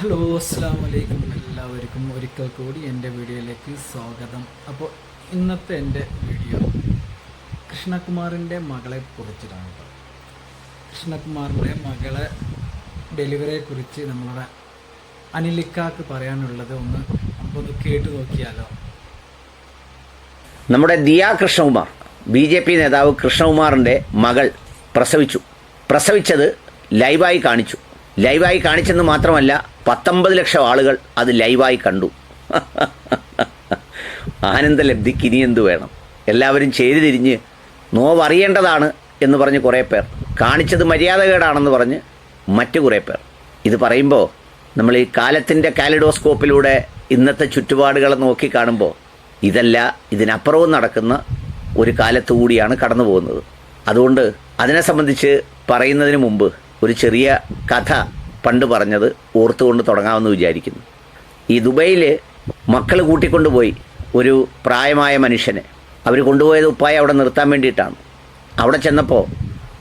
Hello അസ്സാം വലൈക്കും എല്ലാവർക്കും ഒരിക്കൽ കൂടി എന്റെ വീഡിയോയിലേക്ക് സ്വാഗതം. അപ്പോൾ ഇന്നത്തെ എന്റെ വീഡിയോ കൃഷ്ണകുമാറിന്റെ മകളെ കുറിച്ചിട്ടാണ് കൃഷ്ണകുമാറിന്റെ മകളെ ഡെലിവറിയെ കുറിച്ച് നമ്മളുടെ അനിലിക്കാക്ക് പറയാനുള്ളത് ഒന്ന് നമുക്കൊന്ന് കേട്ടു നോക്കിയാലോ. നമ്മുടെ Diya Krishnakumar B J P നേതാവ് കൃഷ്ണകുമാറിന്റെ മകൾ പ്രസവിച്ചു. പ്രസവിച്ചത് ലൈവായി കാണിച്ചു. ലൈവായി കാണിച്ചെന്ന് മാത്രമല്ല പത്തൊമ്പത് ലക്ഷം ആളുകൾ അത് ലൈവായി കണ്ടു. ആനന്ദലബ്ധിക്ക് ഇനി എന്തു വേണം? എല്ലാവരും ചേരി തിരിഞ്ഞ് നോവറിയേണ്ടതാണ് എന്ന് പറഞ്ഞ് കുറേ പേർ. കാണിച്ചത് മര്യാദകേടാണെന്ന് പറഞ്ഞ് മറ്റു കുറേ പേർ. ഇത് പറയുമ്പോൾ നമ്മൾ ഈ കാലത്തിന്റെ കാലിഡോസ്കോപ്പിലൂടെ ഇന്നത്തെ ചുറ്റുപാടുകളെ നോക്കി കാണുമ്പോൾ ഇതല്ല ഇതിനപ്പുറവും നടക്കുന്ന ഒരു കാലത്തു കൂടിയാണ് കടന്നു പോകുന്നത്. അതുകൊണ്ട് അതിനെ സംബന്ധിച്ച് പറയുന്നതിന് മുമ്പ് ഒരു ചെറിയ കഥ പണ്ട് പറഞ്ഞത് ഓർത്തുകൊണ്ട് തുടങ്ങാമെന്ന് വിചാരിക്കുന്നു. ഈ ദുബൈയിൽ മക്കൾ കൂട്ടിക്കൊണ്ടുപോയി ഒരു പ്രായമായ മനുഷ്യനെ അവർ കൊണ്ടുപോയത് ഉപ്പായ അവിടെ നിർത്താൻ വേണ്ടിയിട്ടാണ്. അവിടെ ചെന്നപ്പോൾ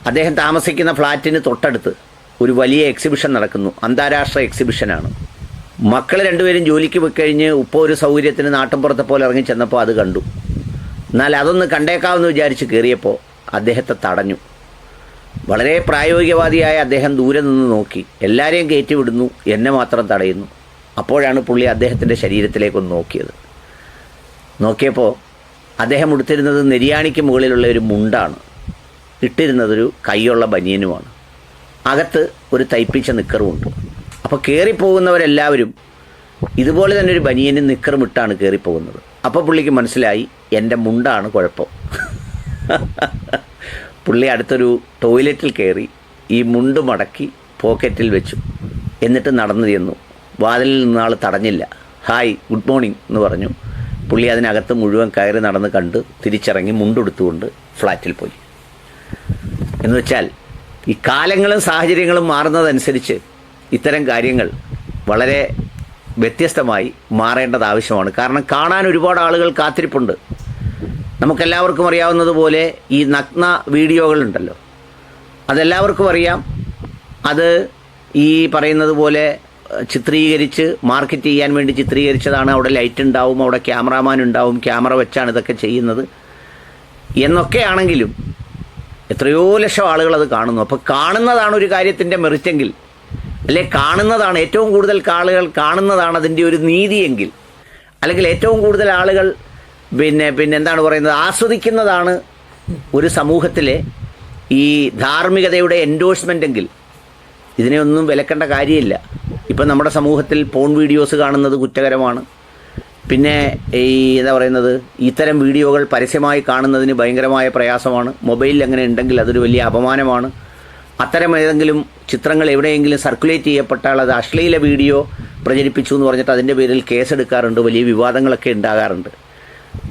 അദ്ദേഹം താമസിക്കുന്ന ഫ്ലാറ്റിന് തൊട്ടടുത്ത് ഒരു വലിയ എക്സിബിഷൻ നടക്കുന്നു. അന്താരാഷ്ട്ര എക്സിബിഷനാണ് മക്കൾ രണ്ടുപേരും ജോലിക്ക് പോയി കഴിഞ്ഞ് ഉപ്പ ഒരു സൗകര്യത്തിന് നാട്ടിൻപുറത്തെ പോലെ ഇറങ്ങി ചെന്നപ്പോൾ അത് കണ്ടു. എന്നാൽ അതൊന്ന് കണ്ടേക്കാമെന്ന് വിചാരിച്ച് കയറിയപ്പോൾ അദ്ദേഹത്തെ തടഞ്ഞു. വളരെ പ്രായോഗികവാദിയായ അദ്ദേഹം ദൂരെ നിന്ന് നോക്കി. എല്ലാവരെയും കയറ്റിവിടുന്നു. എന്നെ മാത്രം തടയുന്നു. അപ്പോഴാണ് പുള്ളി അദ്ദേഹത്തിന്റെ ശരീരത്തിലേക്കൊന്ന് നോക്കിയത്. നോക്കിയപ്പോൾ അദ്ദേഹം ഉടുത്തിരുന്നത് നെരിയാണിക്ക് മുകളിലുള്ള ഒരു മുണ്ടാണ്. ഇട്ടിരുന്നതൊരു കൈയുള്ള ബനിയനുമാണ്. അകത്ത് ഒരു തയ്പ്പിച്ച നിക്കറുമുണ്ട്. അപ്പോൾ കയറിപ്പോകുന്നവരെല്ലാവരും ഇതുപോലെ തന്നെ ഒരു ബനിയനും നിക്കറും ഇട്ടാണ് കയറിപ്പോകുന്നത് അപ്പോൾ പുള്ളിക്ക് മനസ്സിലായി എന്റെ മുണ്ടാണ് കുഴപ്പം. പുള്ളി അടുത്തൊരു ടോയ്ലറ്റിൽ കയറി ഈ മുണ്ട് മടക്കി പോക്കറ്റിൽ വെച്ചു. എന്നിട്ട് നടന്നു ചെന്നു. വാതിലിൽ നിന്ന് ആൾ തടഞ്ഞില്ല. ഹായ് ഗുഡ് മോർണിംഗ് എന്ന് പറഞ്ഞു. പുള്ളി അതിനകത്ത് മുഴുവൻ കയറി നടന്ന് കണ്ട് തിരിച്ചിറങ്ങി മുണ്ടെടുത്തുകൊണ്ട് ഫ്ലാറ്റിൽ പോയി. എന്ന് വെച്ചാൽ ഈ കാലങ്ങളും സാഹചര്യങ്ങളും മാറുന്നതനുസരിച്ച് ഇത്തരം കാര്യങ്ങൾ വളരെ വ്യത്യസ്തമായി മാറേണ്ടത് ആവശ്യമാണ്. കാരണം കാണാൻ ഒരുപാട് ആളുകൾ കാത്തിരിപ്പുണ്ട്. നമുക്കെല്ലാവർക്കും അറിയാവുന്നതുപോലെ ഈ നഗ്ന വീഡിയോകളുണ്ടല്ലോ. അതെല്ലാവർക്കും അറിയാം. അത് ഈ പറയുന്നത് പോലെ ചിത്രീകരിച്ച് മാർക്കറ്റ് ചെയ്യാൻ വേണ്ടി ചിത്രീകരിച്ചതാണ്. അവിടെ ലൈറ്റ് ഉണ്ടാവും അവിടെ ക്യാമറാമാൻ ഉണ്ടാവും ക്യാമറ വെച്ചാണ് ഇതൊക്കെ ചെയ്യുന്നത്. എന്നൊക്കെയാണെങ്കിലും എത്രയോ ലക്ഷം ആളുകൾ അത് കാണുന്നു. അപ്പോൾ കാണുന്നതാണ് ഒരു കാര്യത്തിന്റെ മെറിറ്റെങ്കിൽ അല്ലെ കാണുന്നതാണ് ഏറ്റവും കൂടുതൽ ആളുകൾ കാണുന്നതാണ് അതിന്റെ ഒരു നീതിയെങ്കിൽ അല്ലെങ്കിൽ ഏറ്റവും കൂടുതൽ ആളുകൾ പിന്നെ പിന്നെ എന്താണ് പറയുന്നത്? ആസ്വദിക്കുന്നതാണ് ഒരു സമൂഹത്തിലെ ഈ ധാർമ്മികതയുടെ എൻഡോഴ്സ്മെന്റ് എങ്കിൽ. ഇതിനെ ഒന്നും വിലക്കേണ്ട കാര്യമില്ല. ഇപ്പം നമ്മുടെ സമൂഹത്തിൽ പോൺ വീഡിയോസ് കാണുന്നത് കുറ്റകരമാണ്. പിന്നെ ഈ എന്താ പറയുന്നത്? ഇത്തരം വീഡിയോകൾ പരസ്യമായി കാണുന്നതിന് ഭയങ്കരമായ പ്രയാസമാണ്. മൊബൈലിൽ അങ്ങനെ ഉണ്ടെങ്കിൽ അതൊരു വലിയ അപമാനമാണ്. അത്തരം ഏതെങ്കിലും ചിത്രങ്ങൾ എവിടെയെങ്കിലും സർക്കുലേറ്റ് ചെയ്യപ്പെട്ടാൽ അത് അശ്ലീല വീഡിയോ പ്രചരിപ്പിച്ചു എന്ന് പറഞ്ഞിട്ട് അതിന്റെ പേരിൽ കേസെടുക്കാറുണ്ട്. വലിയ വിവാദങ്ങളൊക്കെ ഉണ്ടാകാറുണ്ട്.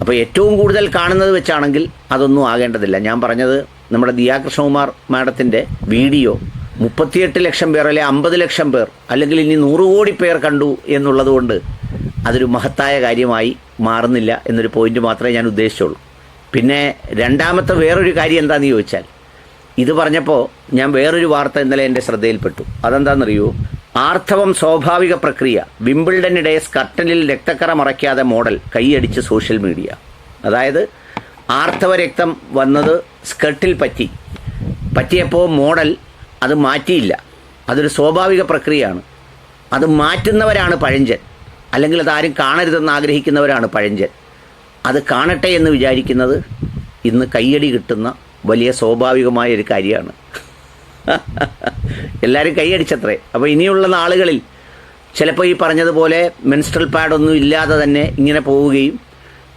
അപ്പോൾ ഏറ്റവും കൂടുതൽ കാണുന്നത് വെച്ചാണെങ്കിൽ അതൊന്നും ആകേണ്ടതില്ല. ഞാൻ പറഞ്ഞത് നമ്മുടെ ദിയാ കൃഷ്ണകുമാർ മാഡത്തിന്റെ വീഡിയോ മുപ്പത്തിയെട്ട് ലക്ഷം പേർ അല്ലെങ്കിൽ അമ്പത് ലക്ഷം പേർ അല്ലെങ്കിൽ ഇനി നൂറ് കോടി പേർ കണ്ടു എന്നുള്ളത് കൊണ്ട് അതൊരു മഹത്തായ കാര്യമായി മാറുന്നില്ല എന്നൊരു പോയിന്റ് മാത്രമേ ഞാൻ ഉദ്ദേശിച്ചുള്ളൂ. പിന്നെ രണ്ടാമത്തെ വേറൊരു കാര്യം എന്താണെന്ന് ചോദിച്ചാൽ ഇത് പറഞ്ഞപ്പോൾ ഞാൻ വേറൊരു വാർത്ത ഇന്നലെ എന്റെ ശ്രദ്ധയിൽപ്പെട്ടു. അതെന്താണെന്നറിയോ ആർത്തവം സ്വാഭാവിക പ്രക്രിയ. വിംബിൾഡനിടെ സ്കർട്ടനിൽ രക്തക്കറ മറയ്ക്കാതെ മോഡൽ കൈയടിച്ച് സോഷ്യൽ മീഡിയ. അതായത് ആർത്തവ രക്തം വന്നത് സ്കർട്ടിൽ പറ്റി. പറ്റിയപ്പോൾ മോഡൽ അത് മാറ്റിയില്ല. അതൊരു സ്വാഭാവിക പ്രക്രിയയാണ്. അത് മാറ്റുന്നവരാണ് പഴഞ്ചൻ. അല്ലെങ്കിൽ അതാരും കാണരുതെന്ന് ആഗ്രഹിക്കുന്നവരാണ് പഴഞ്ചൻ. അത് കാണട്ടെ എന്ന് വിചാരിക്കുന്നത് ഇന്ന് കയ്യടി കിട്ടുന്ന വലിയ സ്വാഭാവികമായ ഒരു കാര്യമാണ്. എല്ലാവരും കൈയടിച്ചത്രേ. അപ്പോൾ ഇനിയുള്ള നാളുകളിൽ ചിലപ്പോൾ ഈ പറഞ്ഞതുപോലെ മെൻസ്ട്രൽ പാഡൊന്നും ഇല്ലാതെ തന്നെ ഇങ്ങനെ പോവുകയും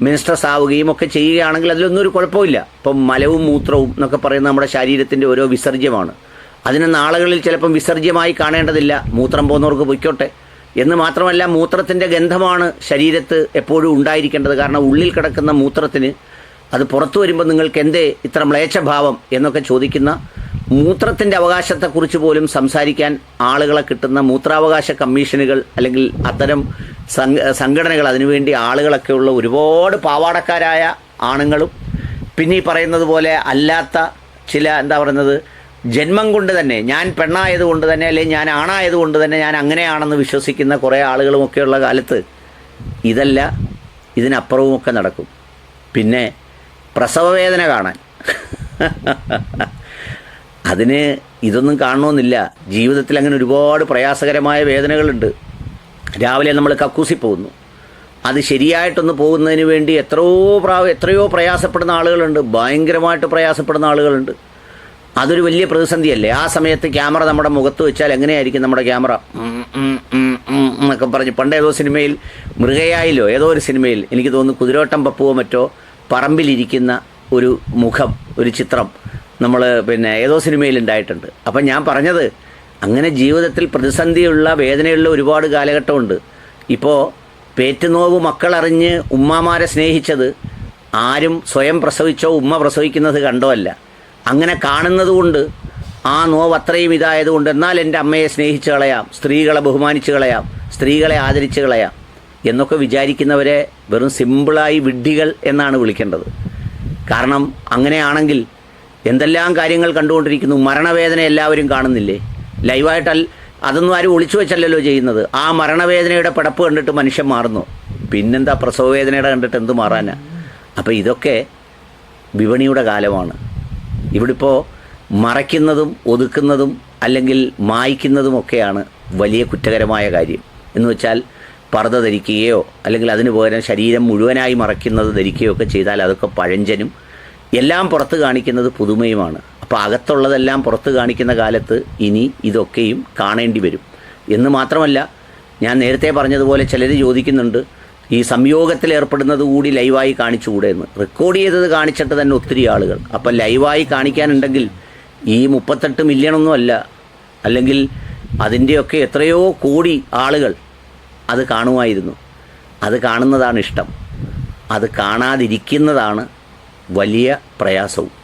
മിനിസ്റ്റർസ് ആവുകയും ഒക്കെ ചെയ്യുകയാണെങ്കിൽ അതിലൊന്നും ഒരു കുഴപ്പമില്ല. ഇപ്പം മലവും മൂത്രവും എന്നൊക്കെ പറയുന്ന നമ്മുടെ ശരീരത്തിന്റെ ഓരോ വിസർജ്യമാണ്. അതിന് നാളുകളിൽ ചിലപ്പം വിസർജ്യമായി കാണേണ്ടതില്ല. മൂത്രം പോകുന്നവർക്ക് പൊയ്ക്കോട്ടെ. എന്ന് മാത്രമല്ല മൂത്രത്തിന്റെ ഗന്ധമാണ് ശരീരത്ത് എപ്പോഴും ഉണ്ടായിരിക്കേണ്ടത്. കാരണം ഉള്ളിൽ കിടക്കുന്ന മൂത്രത്തിന് അത് പുറത്തു വരുമ്പോൾ നിങ്ങൾക്ക് എന്തേ ഇത്ര മ്ലേച്ഛഭാവം എന്നൊക്കെ ചോദിക്കുന്ന മൂത്രത്തിന്റെ അവകാശത്തെക്കുറിച്ച് പോലും സംസാരിക്കാൻ ആളുകളെ കിട്ടുന്ന മൂത്രാവകാശ കമ്മീഷനുകൾ അല്ലെങ്കിൽ അത്തരം സംഘടനകൾ അതിനുവേണ്ടി ആളുകളൊക്കെയുള്ള ഒരുപാട് പാവാടക്കാരായ ആണുങ്ങളും പിന്നെ ഈ പറയുന്നത് പോലെ അല്ലാത്ത ചില എന്താ പറയുന്നത് ജന്മം കൊണ്ട് തന്നെ ഞാൻ പെണ്ണായത് കൊണ്ട് തന്നെ അല്ലെങ്കിൽ ഞാൻ ആണായത് കൊണ്ട് തന്നെ ഞാൻ അങ്ങനെയാണെന്ന് വിശ്വസിക്കുന്ന കുറേ ആളുകളുമൊക്കെയുള്ള കാലത്ത് ഇതല്ല ഇതിനപ്പുറവുമൊക്കെ നടക്കും. പിന്നെ പ്രസവവേദന കാണാൻ. അതിന് ഇതൊന്നും കാണണമെന്നില്ല ജീവിതത്തിൽ അങ്ങനെ ഒരുപാട് പ്രയാസകരമായ വേദനകളുണ്ട്. രാവിലെ നമ്മൾ കക്കൂസി പോകുന്നു. അത് ശരിയായിട്ടൊന്ന് പോകുന്നതിന് വേണ്ടി എത്രയോ പ്രാവ എത്രയോ പ്രയാസപ്പെടുന്ന ആളുകളുണ്ട്. ഭയങ്കരമായിട്ട് പ്രയാസപ്പെടുന്ന ആളുകളുണ്ട്. അതൊരു വലിയ പ്രതിസന്ധിയല്ലേ? ആ സമയത്ത് ക്യാമറ നമ്മുടെ മുഖത്ത് വെച്ചാൽ എങ്ങനെയായിരിക്കും നമ്മുടെ ക്യാമറ? എന്നൊക്കെ പറഞ്ഞ് പണ്ട് ഏതോ സിനിമയിൽ മൃഗയായിലോ ഏതോ ഒരു സിനിമയിൽ എനിക്ക് തോന്നുന്നു കുതിരോട്ടം പപ്പുവോ മറ്റോ പറമ്പിലിരിക്കുന്ന ഒരു മുഖം ഒരു ചിത്രം. നമ്മൾ പിന്നെ ഏതോ സിനിമയിൽ ഉണ്ടായിട്ടുണ്ട് അപ്പം ഞാൻ പറഞ്ഞത് അങ്ങനെ ജീവിതത്തിൽ പ്രതിസന്ധിയുള്ള വേദനയുള്ള ഒരുപാട് കാലഘട്ടമുണ്ട്. ഇപ്പോൾ പേറ്റുനോവ് മക്കളറിഞ്ഞ് ഉമ്മമാരെ സ്നേഹിച്ചത് ആരും സ്വയം പ്രസവിച്ചോ ഉമ്മ പ്രസവിക്കുന്നത് കണ്ടോ അല്ല. അങ്ങനെ കാണുന്നതുകൊണ്ട് ആ നോവ് അത്രയും ഇതായതുകൊണ്ട് എന്നാൽ എന്റെ അമ്മയെ സ്നേഹിച്ച് കളയാം സ്ത്രീകളെ ബഹുമാനിച്ച് കളയാം സ്ത്രീകളെ ആദരിച്ച് കളയാം എന്നൊക്കെ വിചാരിക്കുന്നവരെ വെറും സിമ്പിളായി വിഡ്ഢികൾ എന്നാണ് വിളിക്കേണ്ടത്. കാരണം അങ്ങനെയാണെങ്കിൽ എന്തെല്ലാം കാര്യങ്ങൾ കണ്ടുകൊണ്ടിരിക്കുന്നു? മരണവേദന എല്ലാവരും കാണുന്നില്ലേ? ലൈവായിട്ട് അതൊന്നും ആരും ഒളിച്ചു വെച്ചല്ലല്ലോ ചെയ്യുന്നത്. ആ മരണവേദനയുടെ പടപ്പ് കണ്ടിട്ട് മനുഷ്യൻ മാറുന്നു. പിന്നെന്താ പ്രസവവേദനയുടെ കണ്ടിട്ട് എന്ത് മാറാനാ? അപ്പോൾ ഇതൊക്കെ വിപണിയുടെ കാലമാണ്. ഇവിടിപ്പോൾ മറയ്ക്കുന്നതും ഒതുക്കുന്നതും അല്ലെങ്കിൽ മായ്ക്കുന്നതും ഒക്കെയാണ് വലിയ കുറ്റകരമായ കാര്യം. എന്ന് വെച്ചാൽ പർദ്ദ ധരിക്കുകയോ അല്ലെങ്കിൽ അതിന് പകരം ശരീരം മുഴുവനായി മറയ്ക്കുന്നത് ധരിക്കുകയോ ഒക്കെ ചെയ്താൽ അതൊക്കെ പഴഞ്ചനും എല്ലാം പുറത്ത് കാണിക്കുന്നത് പുതുമയുമാണ്. അപ്പോൾ അകത്തുള്ളതെല്ലാം പുറത്ത് കാണിക്കുന്ന കാലത്ത് ഇനി ഇതൊക്കെയും കാണേണ്ടി വരും. എന്ന് മാത്രമല്ല ഞാൻ നേരത്തെ പറഞ്ഞതുപോലെ ചിലർ ചോദിക്കുന്നുണ്ട് ഈ സംയോഗത്തിൽ ഏർപ്പെടുന്നത് കൂടി ലൈവായി കാണിച്ചുകൂടെ എന്ന് റെക്കോർഡ് ചെയ്തത് കാണിച്ചിട്ട് തന്നെ ഒത്തിരി ആളുകൾ. അപ്പം ലൈവായി കാണിക്കാനുണ്ടെങ്കിൽ ഈ മുപ്പത്തെട്ട് മില്യണൊന്നും അല്ല. അല്ലെങ്കിൽ അതിന്റെയൊക്കെ എത്രയോ കോടി ആളുകൾ അത് കാണുമായിരുന്നു. അത് കാണുന്നതാണ് ഇഷ്ടം. അത് കാണാതിരിക്കുന്നതാണ് വലിയ പ്രയാസവും.